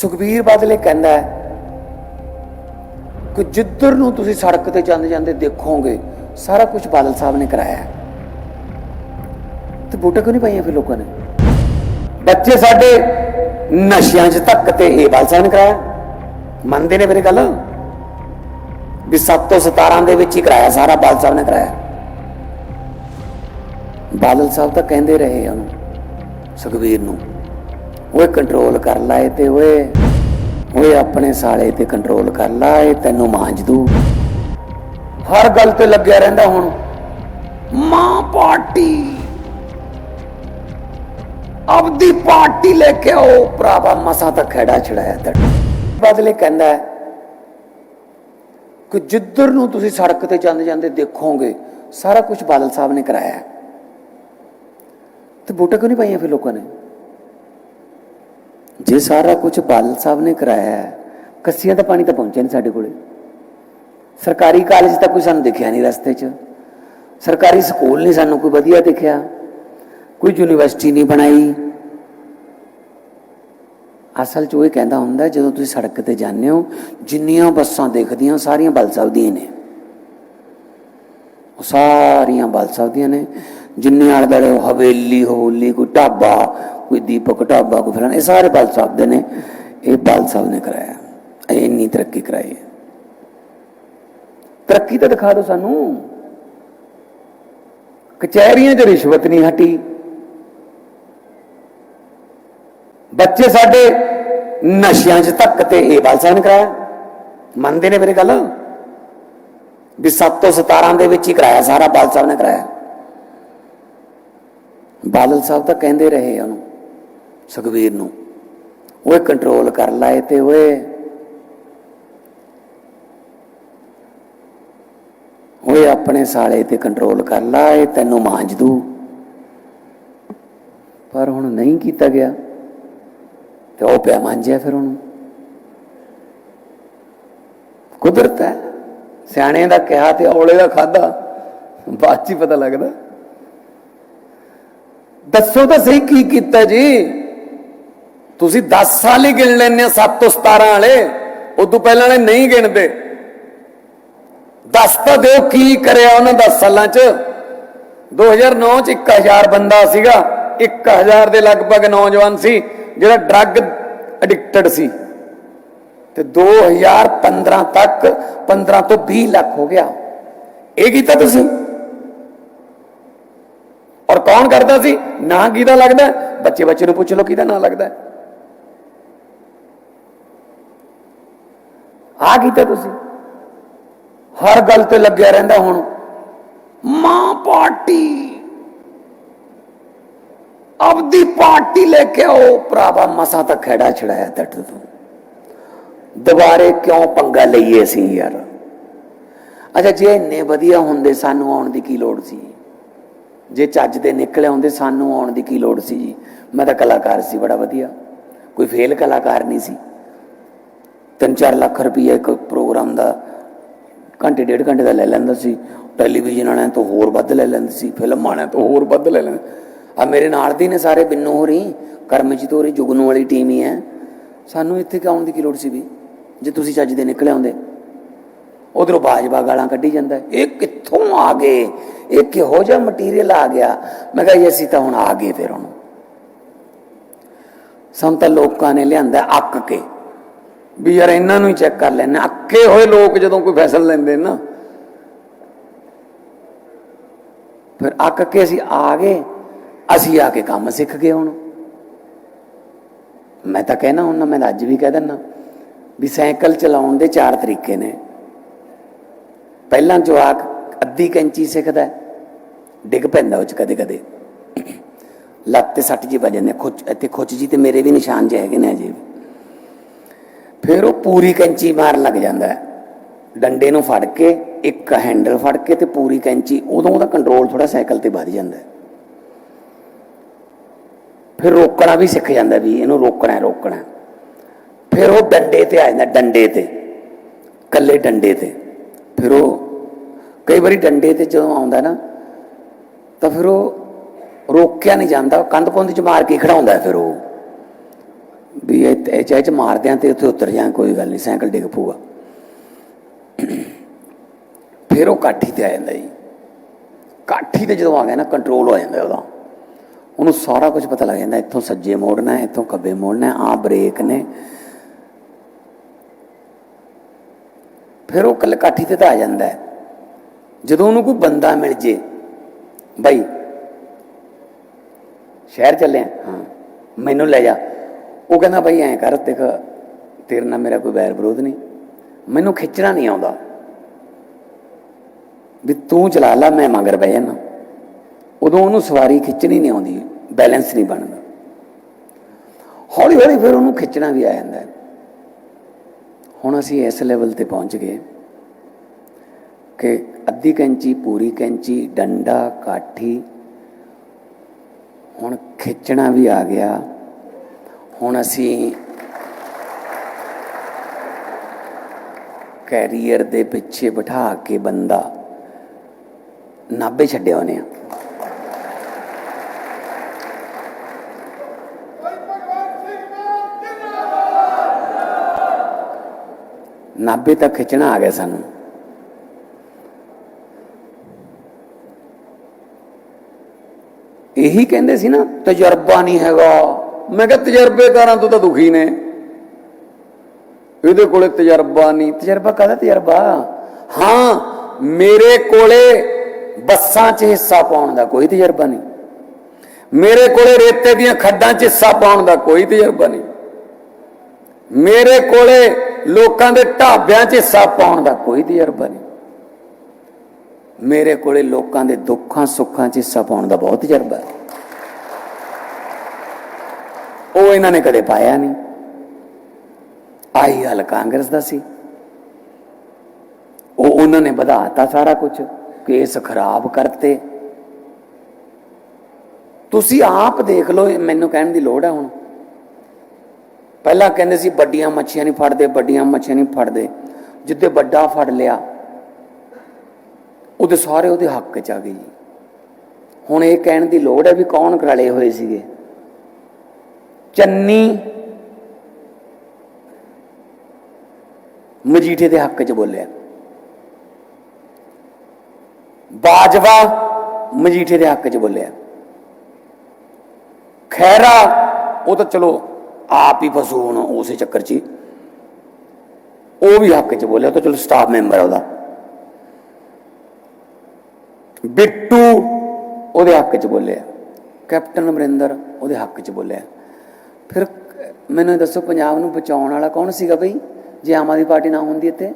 ਸੁਖਬੀਰ ਬਾਦਲੇ ਕਹਿੰਦਾ ਹੈ ਕਿ ਜਿੱਧਰ ਨੂੰ ਤੁਸੀਂ ਸੜਕ ਤੇ ਜਾਂਦੇ ਜਾਂਦੇ ਦੇਖੋਗੇ, ਸਾਰਾ ਕੁਝ ਬਾਦਲ ਸਾਹਿਬ ਨੇ ਕਰਾਇਆ ਹੈ। ਤੇ ਵੋਟਾਂ ਕਿਉਂ ਨਹੀਂ ਪਾਈਆਂ ਫਿਰ ਲੋਕਾਂ ਨੇ? ਬੱਚੇ ਸਾਡੇ ਨਸ਼ਿਆਂ 'ਚ ਧੱਕ ਤੇ ਇਹ ਬਾਦਲ ਸਾਹਿਬ ਨੇ ਕਰਾਇਆ ਮੰਨਦੇ ਨੇ ਮੇਰੇ ਗੱਲ? ਵੀ 7 ਤੋਂ 17 ਦੇ ਵਿੱਚ ਹੀ ਕਰਾਇਆ, ਸਾਰਾ ਬਾਦਲ ਸਾਹਿਬ ਨੇ ਕਰਾਇਆ ਬਾਦਲ ਸਾਹਿਬ ਤਾਂ ਕਹਿੰਦੇ ਰਹੇ ਉਹਨੂੰ, ਸੁਖਬੀਰ ਨੂੰ। ਓਏ ਕੰਟਰੋਲ ਕਰ ਲੈ ਤੇ ਓਏ। ਓਏ ਆਪਣੇ ਸਾਲੇ ਤੇ ਕੰਟਰੋਲ ਕਰ ਲੈ, ਇਹ ਤੈਨੂੰ ਮਾਂਜ ਦੂ। ਹਰ ਗੱਲ ਤੇ ਲੱਗਿਆ ਰਹਿੰਦਾ ਹੁਣ। ਮਾਂ ਪਾਰਟੀ। ਆਪਦੀ ਪਾਰਟੀ ਲੈ ਕੇ ਆਓ, ਭਰਾਵਾ ਮਸਾਂ ਤਾਂ ਖੇੜਾ ਛੜਾਇਆ ਤੇ ਬਦਲੇ ਕਹਿੰਦਾ ਕਿ ਜਿੱਧਰ ਨੂੰ ਤੁਸੀਂ ਸੜਕ ਤੇ ਜਾਂਦੇ ਜਾਂਦੇ ਦੇਖੋਗੇ, ਸਾਰਾ ਕੁਝ ਬਾਦਲ ਸਾਹਿਬ ਨੇ ਕਰਾਇਆ ਤੇ ਵੋਟਾਂ ਕਿਉਂ ਨਹੀਂ ਪਾਈਆਂ ਫਿਰ ਲੋਕਾਂ ਨੇ? ਜੇ ਸਾਰਾ ਕੁਝ ਬਾਦਲ ਸਾਹਿਬ ਨੇ ਕਰਾਇਆ ਹੈ, ਕੱਸੀਆਂ ਦਾ ਪਾਣੀ ਤਾਂ ਪਹੁੰਚਿਆ ਨਹੀਂ ਸਾਡੇ ਕੋਲੇ। ਸਰਕਾਰੀ ਕਾਲਜ ਤਾਂ ਕੋਈ ਸਾਨੂੰ ਦਿਖਿਆ ਨਹੀਂ ਰਸਤੇ 'ਚ। ਸਰਕਾਰੀ ਸਕੂਲ ਨਹੀਂ ਸਾਨੂੰ ਕੋਈ ਵਧੀਆ ਦਿਖਿਆ। ਕੋਈ ਯੂਨੀਵਰਸਿਟੀ ਨਹੀਂ ਬਣਾਈ। ਅਸਲ 'ਚ ਉਹ ਇਹ ਕਹਿੰਦਾ ਹੁੰਦਾ ਜਦੋਂ ਤੁਸੀਂ ਸੜਕ ਤੇ ਜਾਂਦੇ ਹੋ ਜਿੰਨੀਆਂ ਬੱਸਾਂ ਦੇਖਦੀਆਂ ਸਾਰੀਆਂ ਬਲ ਸਾਹਿਬ ਦੀਆਂ ਨੇ। ਉਹ ਸਾਰੀਆਂ ਬਲ ਸਾਹਿਬ ਦੀਆਂ ਨੇ। ਜਿੰਨੇ ਆਲੇ ਦੁਆਲੇ ਹਵੇਲੀ ਹੋਲੀ ਕੋਈ ਢਾਬਾ ਕੋਈ ਦੀਪਕ ਢਾਬਾ, ਕੋਈ ਫਲਾਣਾ, ਇਹ ਸਾਰੇ ਬਲ ਸਾਹਿਬ ਦੇ ਨੇ। ਇਹ ਬਲ ਸਾਹਿਬ ਨੇ ਕਰਾਇਆ। ਇਹ ਇੰਨੀ ਤਰੱਕੀ ਕਰਾਈ ਤਰੱਕੀ ਤਾਂ ਦਿਖਾ ਦਿਓ ਸਾਨੂੰ। ਕਚਹਿਰੀਆਂ 'ਚ ਰਿਸ਼ਵਤ ਨਹੀਂ ਹਟੀ। ਬੱਚੇ ਸਾਡੇ ਨਸ਼ਿਆਂ 'ਚ ਧੱਕ ਤੇ ਇਹ ਬਾਲ ਸਾਹਿਬ ਨੇ ਕਰਾਇਆ। ਮੰਨਦੇ ਨੇ ਮੇਰੇ ਗੱਲ? ਵੀ 7 ਤੋਂ 17 ਦੇ ਵਿੱਚ ਹੀ ਕਰਾਇਆ, ਸਾਰਾ ਬਾਲ ਸਾਹਿਬ ਨੇ ਕਰਾਇਆ। ਬਾਦਲ ਸਾਹਿਬ ਤਾਂ ਕਹਿੰਦੇ ਰਹੇ ਉਹਨੂੰ। ਸੁਖਵੀਰ ਨੂੰ। ਓਏ ਕੰਟਰੋਲ ਕਰ ਲਾਏ ਤੇ ਓਏ। ਓਏ ਆਪਣੇ ਸਾਲੇ ਤੇ ਕੰਟਰੋਲ ਕਰ ਲਾਏ ਤੈਨੂੰ ਮਾਂਜ ਦੂ। ਪਰ ਹੁਣ ਨਹੀਂ ਕੀਤਾ ਗਿਆ। ਤੇ ਉਹ ਪਿਆ ਮਾਂਜਿਆ ਫਿਰ ਉਹਨੂੰ। ਕੁਦਰਤ ਹੈ। ਸਿਆਣੇ ਦਾ ਕਿਹਾ ਤੇ ਔਲੇ ਦਾ ਖਾਦਾ ਬਾਅਦ ਚ ਹੀ ਪਤਾ ਲੱਗਦਾ। ਦੱਸੋ ਤਾਂ ਸਹੀ ਕੀ ਕੀਤਾ ਜੀ। ਤੁਸੀਂ 10 ਸਾਲ ਹੀ ਗਿਣ ਲੈਂਦੇ ਹੋ 7 ਤੋਂ 17 ਵਾਲੇ। ਉਦੋਂ ਪਹਿਲਾਂ ਵਾਲੇ ਨਹੀਂ ਗਿਣਦੇ। ਦੱਸ ਤਾਂ ਦਿਓ ਕੀ ਕਰਿਆ ਉਹਨਾਂ 10 ਸਾਲਾਂ 'ਚ। 2009 'ਚ 1000 ਬੰਦਾ ਸੀਗਾ। 1000 ਦੇ ਲਗਭਗ ਨੌਜਵਾਨ ਸੀ, ਜਿਹੜਾ ਡਰੱਗ ਐਡਿਕਟਡ ਸੀ। ਤੇ 2015 ਤੱਕ 15 ਤੋਂ 20 ਲੱਖ ਹੋ ਗਿਆ। ਇਹ ਕੀਤਾ ਤੁਸੀਂ? ਔਰ ਕੌਣ ਕਰਦਾ ਸੀ? ਨਾਂ ਕਿਹਦਾ ਲੱਗਦਾ। ਬੱਚੇ ਬੱਚੇ ਨੂੰ ਪੁੱਛ ਲਓ ਕਿਹਦਾ ਨਾਂ ਲੱਗਦਾ। ਆ ਕੀਤਾ ਤੁਸੀਂ? ਹਰ ਗੱਲ ਤੇ ਲੱਗਿਆ ਰਹਿੰਦਾ ਹੁਣ। ਮਾਂ ਪਾਰਟੀ। ਆਪਦੀ ਪਾਰਟੀ ਲੈ ਕੇ ਆਓ। ਭਰਾਵਾ, ਮਸਾਂ ਤਾਂ ਖੜਾ ਛੜਾਇਆ ਤੱਟ ਤੋਂ। ਦੁਬਾਰੇ ਕਿਉਂ ਪੰਗਾ ਲਈਏ ਸੀ ਯਾਰ? ਅੱਛਾ, ਜੇ ਇੰਨੇ ਵਧੀਆ ਹੁੰਦੇ, ਸਾਨੂੰ ਆਉਣ ਦੀ ਕੀ ਲੋੜ ਸੀ? ਜੇ ਚੱਜ ਦੇ ਨਿਕਲੇ ਹੁੰਦੇ, ਸਾਨੂੰ ਆਉਣ ਦੀ ਕੀ ਲੋੜ ਸੀ ਜੀ? ਮੈਂ ਤਾਂ ਕਲਾਕਾਰ ਸੀ, ਬੜਾ ਵਧੀਆ। ਕੋਈ ਫੇਲ ਕਲਾਕਾਰ ਨਹੀਂ ਸੀ। 3-4 ਲੱਖ ਰੁਪਈਆ ਇੱਕ ਪ੍ਰੋਗਰਾਮ ਦਾ ਘੰਟੇ, ਡੇਢ ਘੰਟੇ ਦਾ ਲੈ ਲੈਂਦਾ ਸੀ। ਟੈਲੀਵਿਜ਼ਨ ਵਾਲਿਆਂ ਤੋਂ ਹੋਰ ਵੱਧ ਲੈ ਲੈਂਦੇ ਸੀ, ਫਿਲਮ ਵਾਲਿਆਂ ਤੋਂ ਹੋਰ ਵੱਧ ਲੈ ਲੈਂਦੇ। ਆ ਮੇਰੇ ਨਾਲ ਦੇ ਨੇ ਸਾਰੇ ਬਿੰਨੂ ਹੋਰੀ, ਕਰਮਜੀਤ ਹੋਰੀ, ਜੁਗਨੂ ਵਾਲੀ ਟੀਮ ਹੀ ਹੈ। ਸਾਨੂੰ ਇੱਥੇ ਕਿ ਆਉਣ ਦੀ ਕੀ ਲੋੜ ਸੀ ਵੀ ਜੇ ਤੁਸੀਂ ਚੱਜ ਦੇ ਨਿਕਲੇ ਆਉਂਦੇ, ਉਧਰੋਂ ਬਾਜਵਾ ਗਾਲਾਂ ਕੱਢੀ ਜਾਂਦਾ। ਇਹ ਕਿੱਥੋਂ ਆ ਗਏ? ਇਹ ਕਿਹੋ ਜਿਹਾ ਮਟੀਰੀਅਲ ਆ ਗਿਆ? ਮੈਂ ਕਿਹਾ ਜੀ, ਅਸੀਂ ਤਾਂ ਹੁਣ ਆ ਗਏ ਫਿਰ ਹੁਣ। ਸਾਨੂੰ ਤਾਂ ਲੋਕਾਂ ਨੇ ਲਿਆਂਦਾ ਅੱਕ ਕੇ। ਵੀ ਯਾਰ ਇਹਨਾਂ ਨੂੰ ਹੀ ਚੈੱਕ ਕਰ ਲੈਣਾ ਅੱਕੇ ਹੋਏ ਲੋਕ ਜਦੋਂ ਕੋਈ ਫੈਸਲਾ ਲੈਂਦੇ ਨਾ ਫਿਰ ਅੱਕ ਕੇ ਅਸੀਂ ਆ ਗਏ। ਅਸੀਂ ਆ ਕੇ ਕੰਮ ਸਿੱਖ ਗਏ ਹੁਣ। ਮੈਂ ਤਾਂ ਕਹਿਣਾ ਹੁਣ, ਮੈਂ ਤਾਂ ਅੱਜ ਵੀ ਕਹਿ ਦਿੰਦਾ ਵੀ ਸਾਈਕਲ ਚਲਾਉਣ ਦੇ ਚਾਰ ਤਰੀਕੇ ਨੇ। ਪਹਿਲਾਂ ਜਵਾਕ ਅੱਧੀ ਕੈਂਚੀ ਸਿੱਖਦਾ ਡਿੱਗ ਪੈਂਦਾ ਉਹ ਚ ਕਦੇ ਕਦੇ ਲੱਤ ਤੇ ਸੱਟ ਜੀ ਵੱਜ ਜਾਂਦੇ ਖੁੱਚ ਇੱਥੇ ਖੁੱਚ ਜੀ ਤੇ ਮੇਰੇ ਵੀ ਨਿਸ਼ਾਨ ਜਿਹੇ ਹੈਗੇ ਨੇ ਅਜੇ ਵੀ। ਫਿਰ ਉਹ ਪੂਰੀ ਕੈਂਚੀ ਮਾਰਨ ਲੱਗ ਜਾਂਦਾ ਹੈ। ਡੰਡੇ ਨੂੰ ਫੜ ਕੇ, ਇੱਕ ਹੈਂਡਲ ਫੜ ਕੇ ਤੇ ਪੂਰੀ ਕੈਂਚੀ ਉਦੋਂ ਉਹਦਾ ਕੰਟਰੋਲ ਥੋੜਾ ਸਾਈਕਲ ਤੇ ਵੱਧ ਜਾਂਦਾ ਹੈ। ਫਿਰ ਰੋਕਣਾ ਵੀ ਸਿੱਖ ਜਾਂਦਾ ਵੀ ਇਹਨੂੰ ਰੋਕਣਾ ਹੈ, ਰੋਕਣਾ ਫਿਰ ਉਹ ਡੰਡੇ ਤੇ ਆ ਜਾਂਦਾ, ਡੰਡੇ ਤੇ ਕੱਲੇ ਡੰਡੇ ਤੇ। ਫਿਰ ਉਹ ਕਈ ਵਾਰੀ ਡੰਡੇ ਤੇ ਜਦੋਂ ਆਉਂਦਾ ਨਾ, ਤਾਂ ਫਿਰ ਉਹ ਰੋਕਿਆ ਨਹੀਂ ਜਾਂਦਾ ਕੰਧ ਪੁੰਦ ਚ ਮਾਰ ਕੇ ਖੜਾਉਂਦਾ ਫਿਰ ਉਹ। ਵੀ ਇਹ ਚ ਮਾਰਦੇ ਆ ਤੇ ਉੱਥੇ ਉਤਰ ਜਾਂ ਕੋਈ ਗੱਲ ਨਹੀਂ, ਸਾਈਕਲ ਡਿੱਗ ਪੂਗਾ ਫਿਰ ਉਹ ਕਾਠੀ ਤੇ ਆ ਜਾਂਦਾ ਜੀ। ਕਾਠੀ ਤੇ ਜਦੋਂ ਆ ਗਿਆ ਨਾ ਕੰਟਰੋਲ ਹੋ ਜਾਂਦਾ ਉਹਦਾ। ਉਹਨੂੰ ਸਾਰਾ ਕੁਝ ਪਤਾ ਲੱਗ ਜਾਂਦਾ, ਇੱਥੋਂ ਸੱਜੇ ਮੋੜਨਾ ਹੈ ਇੱਥੋਂ ਖੱਬੇ ਮੋੜਨਾ ਹੈ ਆ ਬ੍ਰੇਕ ਨੇ। ਫਿਰ ਉਹ ਕੱਲ ਕਾਠੀ ਤੇ ਤਾਂ ਆ ਜਾਂਦਾ। ਜਦੋਂ ਉਹਨੂੰ ਕੋਈ ਬੰਦਾ ਮਿਲ ਜੇ, ਬਾਈ, ਸ਼ਹਿਰ ਚੱਲੇ ਹਾਂ, ਮੈਨੂੰ ਲੈ ਜਾ। ਉਹ ਕਹਿੰਦਾ ਬਾਈ ਐਂ ਕਰ, ਦੇਖ, ਤੇਰੇ ਨਾਲ ਮੇਰਾ ਕੋਈ ਵੈਰ ਵਿਰੋਧ ਨਹੀਂ। ਮੈਨੂੰ ਖਿੱਚਣਾ ਨਹੀਂ ਆਉਂਦਾ। ਵੀ ਤੂੰ ਚਲਾ ਲਾ, ਮੈਂ ਮਗਰ ਬਹਿ ਜਾਣਾ ਉਦੋਂ ਉਹਨੂੰ ਸਵਾਰੀ ਖਿੱਚਣੀ ਨਹੀਂ ਆਉਂਦੀ, ਬੈਲੈਂਸ ਨਹੀਂ ਬਣਦਾ। ਹੌਲੀ ਹੌਲੀ ਫਿਰ ਉਹਨੂੰ ਖਿੱਚਣਾ ਵੀ ਆ ਜਾਂਦਾ ਹੈ। ਹੁਣ ਅਸੀਂ ਇਸ ਲੈਵਲ ਤੇ ਪਹੁੰਚ ਗਏ ਕਿ ਅੱਧੀ ਕੈਂਚੀ, ਪੂਰੀ ਕੈਂਚੀ, ਡੰਡਾ, ਕਾਠੀ, ਹੁਣ ਖਿੱਚਣਾ ਵੀ ਆ ਗਿਆ। ਹੁਣ ਅਸੀਂ ਕੈਰੀਅਰ ਦੇ ਪਿੱਛੇ ਬਿਠਾ ਕੇ ਬੰਦਾ ਨਾਭੇ ਛੱਡਿਆ ਉਹਨੇ ਨਾਭੇ ਤੱਕ ਖਿੱਚਣਾ ਆ ਗਿਆ ਸਾਨੂੰ। ਇਹੀ ਕਹਿੰਦੇ ਸੀ ਨਾ, ਤਜਰਬਾ ਨਹੀਂ ਹੈਗਾ। ਮੈਂ ਕਿਹਾ ਤਜਰਬੇਕਾਰਾਂ ਤੋਂ ਤਾਂ ਦੁਖੀ ਨੇ। ਇਹਦੇ ਕੋਲੇ ਤਜਰਬਾ ਨਹੀਂ। ਤਜਰਬਾ ਕਾਹਦਾ ਤਜਰਬਾ? ਹਾਂ, ਮੇਰੇ ਕੋਲੇ ਬੱਸਾਂ 'ਚ ਹਿੱਸਾ ਪਾਉਣ ਦਾ ਕੋਈ ਤਜਰਬਾ ਨਹੀਂ। ਮੇਰੇ ਕੋਲੇ ਰੇਤੇ ਦੀਆਂ ਖੱਡਾਂ 'ਚ ਹਿੱਸਾ ਪਾਉਣ ਦਾ ਕੋਈ ਤਜਰਬਾ ਨਹੀਂ। ਮੇਰੇ ਕੋਲੇ ਲੋਕਾਂ ਦੇ ਢਾਬਿਆਂ 'ਚ ਹਿੱਸਾ ਪਾਉਣ ਦਾ ਕੋਈ ਤਜਰਬਾ ਨਹੀਂ। ਮੇਰੇ ਕੋਲੇ ਲੋਕਾਂ ਦੇ ਦੁੱਖਾਂ ਸੁੱਖਾਂ 'ਚ ਹਿੱਸਾ ਪਾਉਣ ਦਾ ਬਹੁਤ ਤਜਰਬਾ ਹੈ। ਉਹ ਇਹਨਾਂ ਨੇ ਕਦੇ ਪਾਇਆ ਨਹੀਂ। ਆਈ ਹਾਲ ਕਾਂਗਰਸ ਦਾ ਸੀ। ਉਹ ਉਹਨਾਂ ਨੇ ਵਧਾਤਾ ਸਾਰਾ ਕੁਝ ਕੇਸ ਖਰਾਬ ਕਰਤੇ। ਤੁਸੀਂ ਆਪ ਦੇਖ ਲਓ, ਮੈਨੂੰ ਕਹਿਣ ਦੀ ਲੋੜ ਹੈ ਹੁਣ। ਪਹਿਲਾਂ ਕਹਿੰਦੇ ਸੀ, ਵੱਡੀਆਂ ਮੱਛੀਆਂ ਨਹੀਂ ਫੜਦੇ, ਵੱਡੀਆਂ ਮੱਛੀਆਂ ਨਹੀਂ ਫੜਦੇ। ਜਿੱਦੇ ਵੱਡਾ ਫੜ ਲਿਆ, ਉਹਦੇ ਸਾਰੇ ਉਹਦੇ ਹੱਕ ਚ ਆ ਗਏ ਜੀ। ਹੁਣ ਇਹ ਕਹਿਣ ਦੀ ਲੋੜ ਹੈ ਵੀ ਕੌਣ ਕਰਾਲੇ ਹੋਏ ਸੀਗੇ? ਚੰਨੀ ਮਜੀਠੇ ਦੇ ਹੱਕ ਚ ਬੋਲਿਆ। ਬਾਜਵਾ ਮਜੀਠੇ ਦੇ ਹੱਕ ਚ ਬੋਲਿਆ। ਖੈਰਾ ਉਹ ਤਾਂ ਚਲੋ ਆਪ ਹੀ ਫਸੂ ਹੁਣ ਉਸੇ ਚੱਕਰ 'ਚ ਹੀ। ਉਹ ਵੀ ਹੱਕ 'ਚ ਬੋਲਿਆ, ਉਹ ਤਾਂ ਚਲੋ ਸਟਾਫ ਮੈਂਬਰ ਉਹਦਾ। ਬਿੱਟੂ ਉਹਦੇ ਹੱਕ 'ਚ ਬੋਲਿਆ। ਕੈਪਟਨ ਅਮਰਿੰਦਰ ਉਹਦੇ ਹੱਕ 'ਚ ਬੋਲਿਆ। ਫਿਰ ਮੈਨੂੰ ਇਹ ਦੱਸੋ, ਪੰਜਾਬ ਨੂੰ ਬਚਾਉਣ ਵਾਲਾ ਕੌਣ ਸੀਗਾ ਬਈ? ਜੇ ਆਮ ਆਦਮੀ ਪਾਰਟੀ ਨਾ ਹੁੰਦੀ ਇੱਥੇ?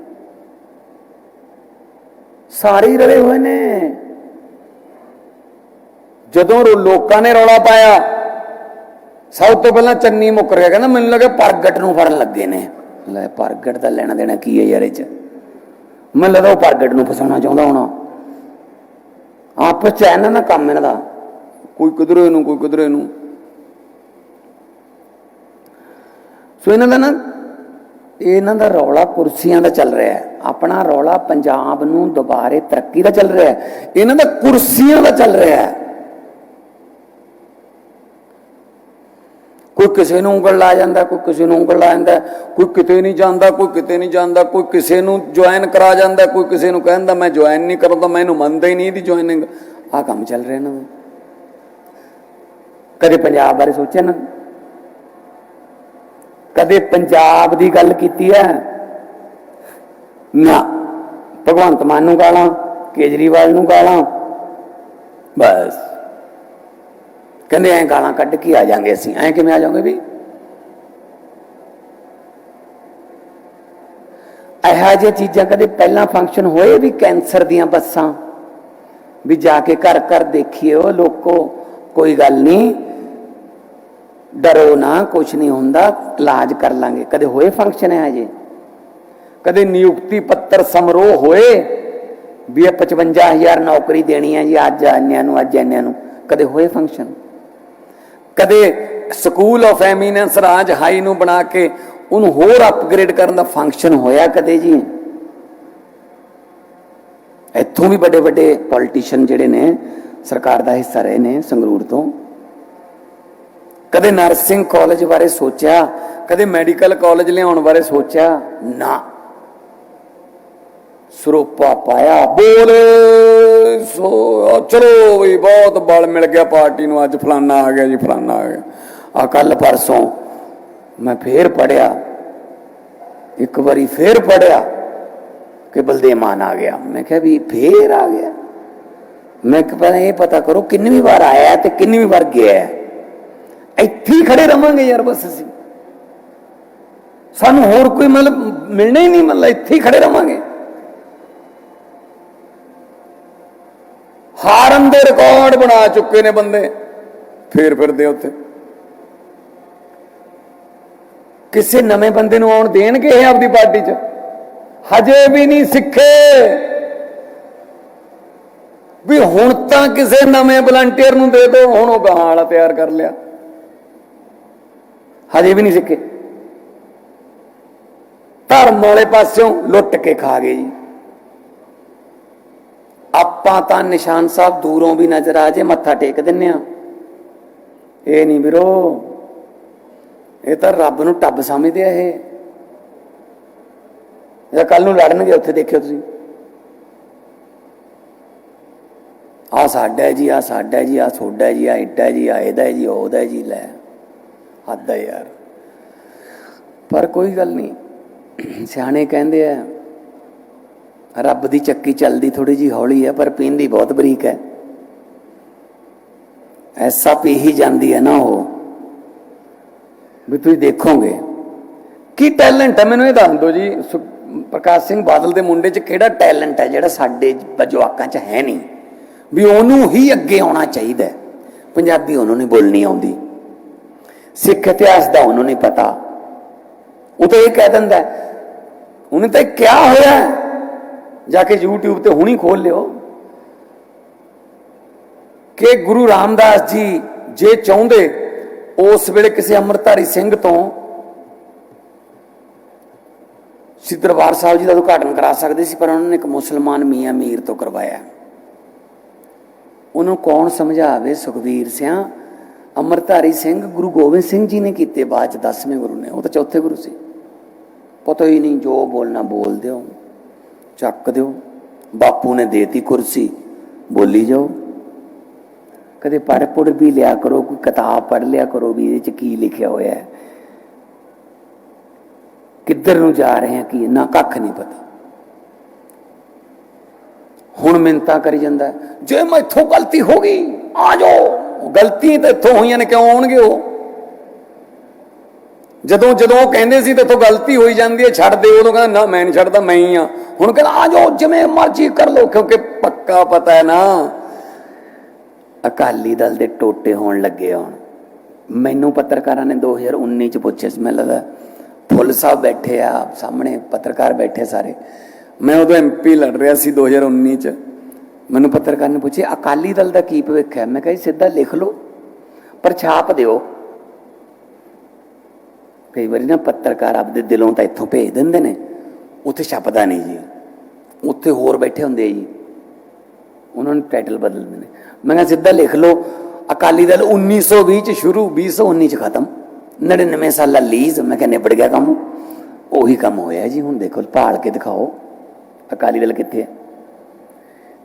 ਸਾਰੇ ਰਲੇ ਹੋਏ ਨੇ। ਜਦੋਂ ਲੋਕਾਂ ਨੇ ਰੌਲਾ ਪਾਇਆ, ਸਭ ਤੋਂ ਪਹਿਲਾਂ ਚੰਨੀ ਮੁੱਕਰ ਗਿਆ ਕਹਿੰਦਾ ਮੈਨੂੰ ਲੱਗਾ ਪ੍ਰਗਟ ਨੂੰ ਫੜਨ ਲੱਗੇ ਨੇ। ਲੈ, ਪ੍ਰਗਟ ਦਾ ਲੈਣਾ ਦੇਣਾ ਕੀ ਹੈ ਯਾਰ ਇਹ ਚ? ਮੈਨੂੰ ਲੱਗਦਾ ਉਹ ਪ੍ਰਗਟ ਨੂੰ ਫਸਾਉਣਾ ਚਾਹੁੰਦਾ ਹੋਣਾ। ਆਪਸ ਚ ਇਹਨਾਂ ਦਾ ਕੰਮ ਇਹਨਾਂ ਦਾ। ਕੋਈ ਕਿਧਰੋਂ ਇਹਨੂੰ ਕੋਈ ਕਿਧਰੋਂ ਇਹਨੂੰ ਸੋ ਇਹਨਾਂ ਦਾ ਨਾ, ਇਹਨਾਂ ਦਾ ਰੌਲਾ ਕੁਰਸੀਆਂ ਦਾ ਚੱਲ ਰਿਹਾ ਹੈ। ਆਪਣਾ ਰੌਲਾ ਪੰਜਾਬ ਨੂੰ ਦੁਬਾਰੇ ਤਰੱਕੀ ਦਾ ਚੱਲ ਰਿਹਾ ਹੈ। ਇਹਨਾਂ ਦਾ ਕੁਰਸੀਆਂ ਦਾ ਚੱਲ ਰਿਹਾ ਹੈ। ਕੋਈ ਕਿਸੇ ਨੂੰ ਉਂਗਲ ਲਾ ਜਾਂਦਾ, ਕੋਈ ਕਿਸੇ ਨੂੰ ਉਂਗਲ ਲਾ ਜਾਂਦਾ, ਕੋਈ ਕਿਤੇ ਨਹੀਂ ਜਾਂਦਾ, ਕੋਈ ਕਿਤੇ ਨਹੀਂ ਜਾਂਦਾ, ਕੋਈ ਕਿਸੇ ਨੂੰ ਜੁਆਇਨ ਕਰਾ ਜਾਂਦਾ, ਕੋਈ ਕਿਸੇ ਨੂੰ ਕਹਿੰਦਾ ਮੈਂ ਜੁਆਇਨ ਨਹੀਂ ਕਰਦਾ, ਮੈਂ ਇਹਨੂੰ ਮੰਨਦਾ ਹੀ ਨਹੀਂ ਇਹਦੀ ਜੁਆਇਨਿੰਗ ਆ ਕੰਮ ਚੱਲ ਰਿਹਾ ਇਹਨਾਂ ਦਾ। ਕਦੇ ਪੰਜਾਬ ਬਾਰੇ ਸੋਚਿਆ ਨਾ? ਕਦੇ ਪੰਜਾਬ ਦੀ ਗੱਲ ਕੀਤੀ ਹੈ? ਨਾ। ਭਗਵੰਤ ਮਾਨ ਨੂੰ ਗਾਲਾਂ, ਕੇਜਰੀਵਾਲ ਨੂੰ ਗਾਲਾਂ। ਬਸ। ਕਹਿੰਦੇ ਐਂ ਗਾਲਾਂ ਕੱਢ ਕੇ ਆ ਜਾਾਂਗੇ ਅਸੀਂ। ਐਂ ਕਿਵੇਂ ਆ ਜਾਵਾਂਗੇ ਵੀ? ਇਹੋ ਜਿਹੀਆਂ ਚੀਜ਼ਾਂ ਕਦੇ ਪਹਿਲਾਂ ਫੰਕਸ਼ਨ ਹੋਏ ਵੀ ਕੈਂਸਰ ਦੀਆਂ ਬੱਸਾਂ? ਵੀ ਜਾ ਕੇ ਘਰ ਘਰ ਦੇਖੀਏ ਉਹ, ਲੋਕੋ, ਕੋਈ ਗੱਲ ਨਹੀਂ। ਡਰੋ ਨਾ ਕੁਝ ਨਹੀਂ ਹੁੰਦਾ, ਇਲਾਜ ਕਰ ਲਾਂਗੇ। ਕਦੇ ਹੋਏ ਫੰਕਸ਼ਨ ਹੈ ਹਜੇ ਕਦੇ ਨਿਯੁਕਤੀ ਪੱਤਰ ਸਮਰੋਹ ਹੋਏ, ਵੀ ਇਹ 55000 ਨੌਕਰੀ ਦੇਣੀ ਹੈ ਜੀ, ਅੱਜ ਇੰਨਿਆਂ ਨੂੰ, ਅੱਜ ਇੰਨਿਆਂ ਨੂੰ। ਕਦੇ ਹੋਏ ਫੰਕਸ਼ਨ ਕਦੇ ਸਕੂਲ ਆਫ ਐਮੀਨੈਂਸ ਰਾਜ ਹਾਈ ਨੂੰ ਬਣਾ ਕੇ ਉਹਨੂੰ ਹੋਰ ਅਪਗ੍ਰੇਡ ਕਰਨ ਦਾ ਫੰਕਸ਼ਨ ਹੋਇਆ ਕਦੇ ਜੀ? ਇੱਥੋਂ ਵੀ ਵੱਡੇ ਵੱਡੇ ਪੋਲੀਟੀਸ਼ੀਅਨ ਜਿਹੜੇ ਨੇ, ਸਰਕਾਰ ਦਾ ਹਿੱਸਾ ਰਹੇ ਨੇ ਸੰਗਰੂਰ ਤੋਂ। ਕਦੇ ਨਰਸਿੰਗ ਕਾਲਜ ਬਾਰੇ ਸੋਚਿਆ, ਕਦੇ ਮੈਡੀਕਲ ਕਾਲਜ ਲਿਆਉਣ ਬਾਰੇ ਸੋਚਿਆ? ਨਾ। ਸਰੋਪਾ ਪਾਇਆ, ਬੋਲ, ਸੋ ਚਲੋ ਵੀ ਬਹੁਤ ਬਲ ਮਿਲ ਗਿਆ ਪਾਰਟੀ ਨੂੰ, ਅੱਜ ਫਲਾਨਾ ਆ ਗਿਆ ਜੀ, ਫਲਾਨਾ ਆ ਗਿਆ। ਆ ਕੱਲ ਪਰਸੋਂ ਮੈਂ ਫੇਰ ਪੜਿਆ ਇੱਕ ਵਾਰੀ ਫੇਰ ਪੜਿਆ ਕਿ ਬਲਦੇਮਾਨ ਆ ਗਿਆ। ਮੈਂ ਕਿਹਾ ਵੀ ਫੇਰ ਆ ਗਿਆ। ਮੈਂ ਕਿ ਇਹ ਪਤਾ ਕਰੋ ਕਿੰਨੀ ਵਾਰ ਆਇਆ ਤੇ ਕਿੰਨੀ ਵਾਰ ਗਿਆ ਹੈ। ਇੱਥੇ ਹੀ ਖੜੇ ਰਵਾਂਗੇ ਯਾਰ ਬਸ ਅਸੀਂ। ਸਾਨੂੰ ਹੋਰ ਕੋਈ ਮਤਲਬ ਮਿਲਣਾ ਹੀ ਨਹੀਂ, ਮਤਲਬ ਇੱਥੇ ਹੀ ਖੜੇ ਰਵਾਂਗੇ। ਹਾਰਨ ਦੇ ਰਿਕਾਰਡ ਬਣਾ ਚੁੱਕੇ ਨੇ ਬੰਦੇ। ਫੇਰ ਫਿਰਦੇ ਉੱਥੇ। ਕਿਸੇ ਨਵੇਂ ਬੰਦੇ ਨੂੰ ਆਉਣ ਦੇਣਗੇ ਇਹ ਆਪਦੀ ਪਾਰਟੀ 'ਚ? ਹਜੇ ਵੀ ਨਹੀਂ ਸਿੱਖੇ। ਵੀ ਹੁਣ ਤਾਂ ਕਿਸੇ ਨਵੇਂ ਵਲੰਟੀਅਰ ਨੂੰ ਦੇ ਦਿਓ ਹੁਣ ਉਹ ਗਾਹਾਂ ਵਾਲਾ ਤਿਆਰ ਕਰ ਲਿਆ। ਹਜੇ ਵੀ ਨਹੀਂ ਸਿੱਖੇ ਧਰਮ ਵਾਲੇ ਪਾਸਿਓਂ ਲੁੱਟ ਕੇ ਖਾ ਗਏ ਜੀ। ਆਪਾਂ ਤਾਂ ਨਿਸ਼ਾਨ ਸਾਹਿਬ ਦੂਰੋਂ ਵੀ ਨਜ਼ਰ ਆ ਜੇ, ਮੱਥਾ ਟੇਕ ਦਿੰਨੇ ਆ। ਇਹ ਨਹੀਂ ਵੀਰੋ, ਇਹ ਤਾਂ ਰੱਬ ਨੂੰ ਟੱਬ ਸਮਝਦੇ ਆ ਇਹ। ਇਹ ਕੱਲ ਨੂੰ ਲੜਨਗੇ, ਉੱਥੇ ਦੇਖਿਓ ਤੁਸੀਂ। ਆ ਸਾਡਾ ਜੀ ਆ ਸਾਡਾ ਜੀ ਆ ਤੁਹਾਡਾ ਜੀ ਆ ਇੱਡਾ ਜੀ ਆ ਇਹਦਾ ਜੀ ਉਹਦਾ ਜੀ, ਲੈ। ਹੱਦ ਹੈ ਯਾਰ। ਪਰ ਕੋਈ ਗੱਲ ਨਹੀਂ। ਸਿਆਣੇ ਕਹਿੰਦੇ ਆ, ਰੱਬ ਦੀ ਚੱਕੀ ਚੱਲਦੀ ਥੋੜੀ ਜੀ ਹੌਲੀ ਹੈ ਪਰ ਪੀਂਦੀ ਬਹੁਤ ਬਰੀਕ ਹੈ ਐਸਾ ਪੀ ਹੀ ਜਾਂਦੀ ਹੈ ਨਾ ਉਹ, ਵੀ ਤੁਸੀਂ ਦੇਖੋਗੇ। ਕੀ ਟੈਲੈਂਟ ਹੈ ਮੈਨੂੰ ਇਹ ਦੱਸ ਦਿਓ ਜੀ ਪ੍ਰਕਾਸ਼ ਸਿੰਘ ਬਾਦਲ ਦੇ ਮੁੰਡੇ 'ਚ ਕਿਹੜਾ ਟੈਲੈਂਟ ਹੈ ਜਿਹੜਾ ਸਾਡੇ ਜਵਾਕਾਂ 'ਚ ਹੈ ਨਹੀਂ? ਵੀ ਉਹਨੂੰ ਹੀ ਅੱਗੇ ਆਉਣਾ ਚਾਹੀਦਾ। ਪੰਜਾਬੀ ਉਹਨੂੰ ਨਹੀਂ ਬੋਲਣੀ ਆਉਂਦੀ। ਸਿੱਖ ਇਤਿਹਾਸ ਦਾ ਉਹਨੂੰ ਨਹੀਂ ਪਤਾ। ਉਹ ਤਾਂ ਇਹ ਕਹਿ ਦਿੰਦਾ ਉਹਨੇ ਤਾਂ ਕਿਹਾ ਹੋਇਆ ਜਾ ਕੇ YouTube ਤੇ ਹੁਣੀ ਖੋਲ ਲਿਓ, ਕਿ ਗੁਰੂ ਰਾਮਦਾਸ ਜੀ ਜੇ ਚਾਹੁੰਦੇ ਉਸ ਵੇਲੇ ਕਿਸੇ ਅੰਮ੍ਰਿਤਧਾਰੀ ਸਿੰਘ ਤੋਂ ਸ੍ਰੀ ਦਰਬਾਰ ਸਾਹਿਬ ਜੀ ਦਾ ਉਦਘਾਟਨ ਕਰਾ ਸਕਦੇ ਸੀ, ਪਰ ਉਹਨਾਂ ਨੇ ਇੱਕ ਮੁਸਲਮਾਨ ਮੀਆਂ ਮੀਰ ਤੋਂ ਕਰਵਾਇਆ। ਉਹਨੂੰ ਕੌਣ ਸਮਝਾਵੇ ਸੁਖਵੀਰ ਸਿਆ? ਅੰਮ੍ਰਿਤਧਾਰੀ ਸਿੰਘ ਗੁਰੂ ਗੋਬਿੰਦ ਸਿੰਘ ਜੀ ਨੇ ਕੀਤੇ ਬਾਅਦ ਚ 10ਵੇਂ ਗੁਰੂ ਨੇ ਉਹ ਤਾਂ ਚੌਥੇ ਗੁਰੂ ਸੀ। ਪਤਾ ਹੀ ਨਹੀਂ ਜੋ ਬੋਲਣਾ ਬੋਲ ਦਿਓ ਚੱਕ ਦਿਓ। ਬਾਪੂ ਨੇ ਦੇਤੀ ਕੁਰਸੀ ਬੋਲੀ ਜਾਓ। ਕਦੇ ਪੜ੍ਹ ਪੁੜ ਵੀ ਲਿਆ ਕਰੋ ਕੋਈ ਕਿਤਾਬ ਪੜ੍ਹ ਲਿਆ ਕਰੋ ਵੀ ਇਹਦੇ ਚ ਕੀ ਲਿਖਿਆ ਹੋਇਆ ਹੈ। ਕਿੱਧਰ ਨੂੰ ਜਾ ਰਹੇ ਹਾਂ ਕੀ ਨਾ ਕੱਖ ਨਹੀਂ ਪਤਾ। ਹੁਣ ਮਿੰਤਾ ਕਰੀ ਜਾਂਦਾ ਹੈ, ਜੇ ਮੈਥੋਂ ਗਲਤੀ ਹੋ ਗਈ ਆ ਜਾਓ। ਗਲਤੀ ਤੇ ਇੱਥੋਂ ਹੋਈਆਂ ਨੇ, ਕਿਉਂ ਆਉਣਗੇ ਉਹ? ਜਦੋਂ ਜਦੋਂ ਉਹ ਕਹਿੰਦੇ ਸੀ ਤੇ ਇੱਥੋਂ ਗਲਤੀ ਹੋਈ ਜਾਂਦੀ ਹੈ, ਛੱਡ ਦੇ, ਉਦੋਂ ਕਹਿੰਦਾ, ਨਾ, ਮੈਂ ਨਹੀਂ ਛੱਡਦਾ, ਮੈਂ ਹੀ ਆ। ਹੁਣ ਕਹਿੰਦਾ, ਆ ਜਾਓ, ਜਿਵੇਂ ਮਰਜ਼ੀ ਕਰ ਲਓ, ਕਿਉਂਕਿ ਪੱਕਾ ਪਤਾ ਹੈ ਨਾ, ਅਕਾਲੀ ਦਲ ਦੇ ਟੋਟੇ ਹੋਣ ਲੱਗੇ ਹੁਣ। ਮੈਨੂੰ ਪੱਤਰਕਾਰਾਂ ਨੇ 2019 ਚ ਪੁੱਛਿਆ ਸੀ, ਮੈਨੂੰ ਲੱਗਾ ਫੁੱਲ ਸਾਹਿਬ ਬੈਠੇ ਆ ਸਾਹਮਣੇ ਪੱਤਰਕਾਰ ਬੈਠੇ ਸਾਰੇ। ਮੈਂ ਉਦੋਂ ਐਮਪੀ ਲੜ ਰਿਹਾ ਸੀ 2019 ਚ। ਮੈਨੂੰ ਪੱਤਰਕਾਰ ਨੇ ਪੁੱਛਿਆ, ਅਕਾਲੀ ਦਲ ਦਾ ਕੀ ਭਵਿੱਖ ਹੈ? ਮੈਂ ਕਿਹਾ ਜੀ, ਸਿੱਧਾ ਲਿਖ ਲਓ, ਪਰ ਛਾਪ ਦਿਓ। ਕਈ ਵਾਰੀ ਨਾ ਪੱਤਰਕਾਰ ਆਪਦੇ ਦਿਲੋਂ ਤਾਂ ਇੱਥੋਂ ਭੇਜ ਦਿੰਦੇ ਨੇ, ਉੱਥੇ ਛਪਦਾ ਨਹੀਂ ਜੀ। ਉੱਥੇ ਹੋਰ ਬੈਠੇ ਹੁੰਦੇ ਜੀ। ਉਹਨਾਂ ਨੂੰ ਟਾਈਟਲ ਬਦਲ ਦਿੰਦੇ ਨੇ। ਮੈਂ ਕਿਹਾ, ਸਿੱਧਾ ਲਿਖ ਲਓ, ਅਕਾਲੀ ਦਲ 1920 ਚ ਸ਼ੁਰੂ 2019 ਚ ਖਤਮ। 99 ਸਾਲਾਂ ਲੀਜ਼ ਮੈਂ ਕਿਹਾ ਨਿਬੜ ਗਿਆ ਕੰਮ। ਉਹੀ ਕੰਮ ਹੋਇਆ ਜੀ, ਹੁਣ ਦੇਖੋ, ਭਾਲ ਕੇ ਦਿਖਾਓ। ਅਕਾਲੀ ਦਲ ਕਿੱਥੇ ਹੈ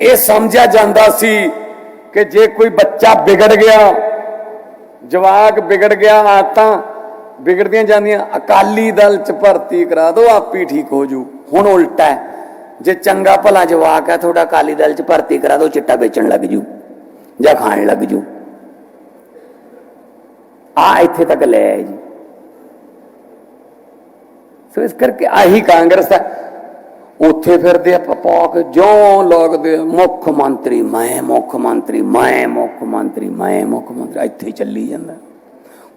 ਇਹ ਸਮਝਿਆ ਜਾਂਦਾ ਸੀ ਕਿ ਜੇ ਕੋਈ ਬੱਚਾ ਵਿਗੜ ਗਿਆ ਜਵਾਕ ਵਿਗੜ ਗਿਆ ਆਤਾਂ ਵਿਗੜਦੀਆਂ ਜਾਂਦੀਆਂ ਅਕਾਲੀ ਦਲ ਚ ਭਰਤੀ ਕਰਾ ਦਿਓ ਆਪੀ ਠੀਕ ਹੋ ਜੂ ਹੁਣ ਉਲਟਾ ਹੈ ਜੇ ਚੰਗਾ ਭਲਾ ਜਵਾਕ ਹੈ ਤੁਹਾਡਾ ਅਕਾਲੀ ਦਲ ਚ ਭਰਤੀ ਕਰਾ ਦਿਓ ਚਿੱਟਾ ਵੇਚਣ ਲੱਗ ਜੂ ਜਾਂ ਖਾਣ ਲੱਗ ਜੂ ਆ ਇੱਥੇ ਤੱਕ ਲੈ ਆਏ ਜੀ ਸੋ ਇਸ ਕਰਕੇ ਆਹੀ ਕਾਂਗਰਸ ਹੈ ਉੱਥੇ ਫਿਰਦੇ ਆ ਪਪਾਕ ਜਿਉਂ ਲੱਗਦੇ ਮੁੱਖ ਮੰਤਰੀ ਮੈਂ, ਮੁੱਖ ਮੰਤਰੀ ਮੈਂ, ਮੁੱਖ ਮੰਤਰੀ ਮੈਂ, ਮੁੱਖ ਮੰਤਰੀ, ਇੱਥੇ ਚੱਲੀ ਜਾਂਦਾ।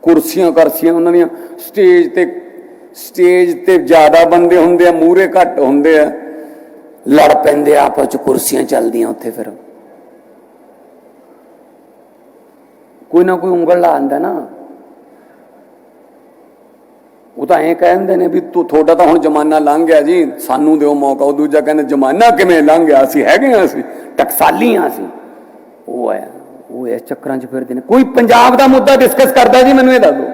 ਕੁਰਸੀਆਂ ਕਰਸੀਆਂ ਉਹਨਾਂ ਦੀਆਂ, ਸਟੇਜ ਤੇ ਸਟੇਜ ਤੇ ਜ਼ਿਆਦਾ ਬੰਦੇ ਹੁੰਦੇ ਆ ਮੂਰੇ ਘੱਟ ਹੁੰਦੇ ਆ, ਲੜ ਪੈਂਦੇ ਆ, ਆਪਸ ਚ ਕੁਰਸੀਆਂ ਚੱਲਦੀਆਂ ਉੱਥੇ ਫਿਰ। ਕੋਈ ਨਾ ਕੋਈ ਉਂਗਲ ਲਾ ਆਂਦਾ ਨਾ। ਉਹ ਤਾਂ ਐਂ ਕਹਿੰਦੇ ਨੇ ਵੀ ਤੂੰ, ਤੁਹਾਡਾ ਤਾਂ ਹੁਣ ਜ਼ਮਾਨਾ ਲੰਘ ਗਿਆ ਜੀ। ਸਾਨੂੰ ਦਿਓ ਮੌਕਾ। ਉਹ ਦੂਜਾ ਕਹਿੰਦਾ, ਜ਼ਮਾਨਾ ਕਿਵੇਂ ਲੰਘ ਗਿਆ? ਅਸੀਂ ਹੈਗੇ ਆ ਅਸੀਂ ਟਕਸਾਲੀਆਂ ਅਸੀਂ। ਉਹ ਹੈ ਉਹ ਇਸ ਚੱਕਰਾਂ 'ਚ ਫਿਰਦੇ ਨੇ। ਕੋਈ ਪੰਜਾਬ ਦਾ ਮੁੱਦਾ ਡਿਸਕਸ ਕਰਦਾ ਜੀ, ਮੈਨੂੰ ਇਹ ਦੱਸ ਦਿਓ।